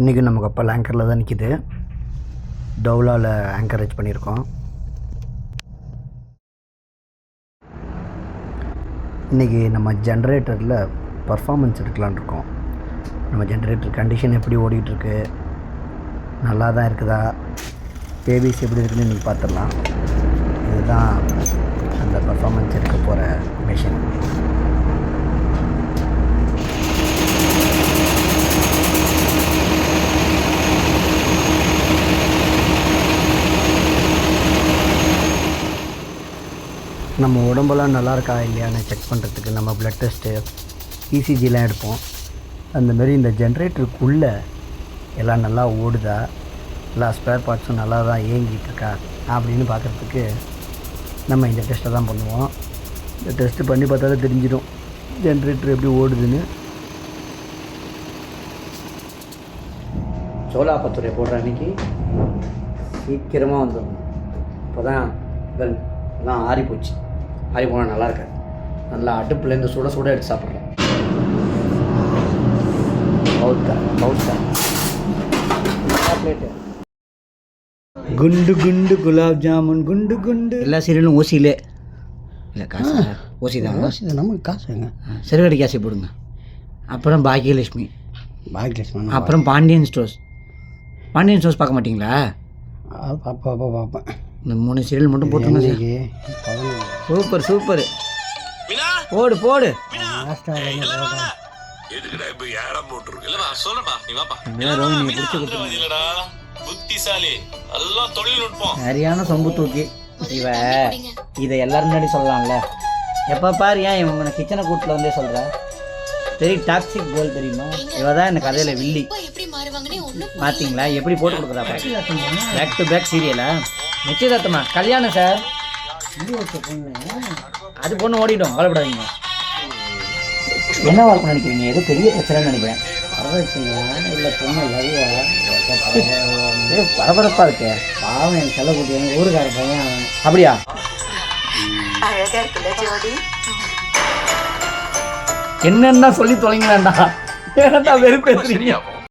இன்றைக்கி நம்ம கப்பல் ஆங்கரில் தான் நிற்கிது டவுலாவில் ஆங்கரேஜ் பண்ணியிருக்கோம். இன்றைக்கி நம்ம ஜென்ரேட்டரில் பர்ஃபாமன்ஸ் எடுக்கலான்னு இருக்கோம். நம்ம ஜென்ரேட்டர் கண்டிஷன் எப்படி ஓடிக்கிட்டுருக்கு நல்லா தான் இருக்குதா பேபிஸ் எப்படி இருக்குன்னு இன்றைக்கி பார்த்துடலாம். இதுதான் அந்த பர்ஃபாமன்ஸ் எடுக்க போகிற மிஷின் நம்ம உடம்பெல்லாம் நல்லா இருக்கா இல்லையான்னு செக் பண்ணுறதுக்கு நம்ம ப்ளட் டெஸ்ட்டு இசிஜிலாம் எடுப்போம். அந்தமாரி இந்த ஜென்ரேட்டருக்குள்ளே எல்லாம் நல்லா ஓடுதா? எல்லா ஸ்பேர் பார்ட்ஸும் நல்லா தான் இயங்கிட்டு இருக்கா அப்படின்னு பார்க்குறதுக்கு நம்ம இந்த டெஸ்ட்டை தான் பண்ணுவோம். இந்த டெஸ்ட்டு பண்ணி பார்த்தாலே தெரிஞ்சிடும். ஜென்ரேட்டர் எப்படி ஓடுதுன்னு. சோலாப்பத்துறை போடுற அன்னைக்கு சீக்கிரமாக வந்துடும் இப்போ தான் வெல் எல்லாம் ஆறி போச்சு ஆறி போனால் நல்லா இருக்காது நல்லா அடுப்புலேருந்து சுட சுட எடுத்து சாப்பிட்றோம் பிளேட்டு குண்டு குண்டு குலாப் ஜாமுன் குண்டு குண்டு. எல்லா சீரியலும் ஓசியிலே. இல்லை காசு ஓசி தான்? நமக்கு காசுங்க சிறுகடி காசு போடுங்க. அப்புறம் பாக்கியலட்சுமி. பாக்கியலட்சுமி அப்புறம் பாண்டியன் ஸ்டோர்ஸ். பாண்டியன் ஸ்டோர்ஸ் பார்க்க மாட்டீங்களா? அப்போ அப்போ பார்ப்பேன் இந்த மூணு சீரியல் மட்டும் போட்டுருங்க சார் சூப்பர் சூப்பர். போடு போடு. சரியான சொம்பு தூக்கி. இவ இதை எல்லாரும் முன்னாடி சொல்லலாம்ல. எப்போ பாரு ஏன் இவன் கிச்சனை கூட்டில் வந்தே சொல்கிற பெரிய டாக்ஸிக் கேர்ள் தெரியுமா? இவ தான் இந்த கதையில் வில்லி. பார்த்தீங்களா எப்படி போட்டு கொடுக்குறா பேக் டு பேக் சீரியலா நிச்சயதார்த்தமா. கல்யாணம் சார் அது பொண்ணு ஓடிடும். கவலைப்படாதீங்க. என்ன வாழ்க்கை நினைக்கிறீங்க? ஏதோ பெரிய பிரச்சனைன்னு நினைக்கிறேன். இல்லை பொண்ணு லவ்வா பரபரப்பாக இருக்கே. பாவம் என் செல்ல குட்டி எங்கள் ஊருக்கார பையன் அப்படியா? அழகா இருக்குல்ல ஜோடி? என்னென்ன சொல்லி தொலைங்க வேண்டாம் ஏன்டா வெறுப்பேற்றுறீங்க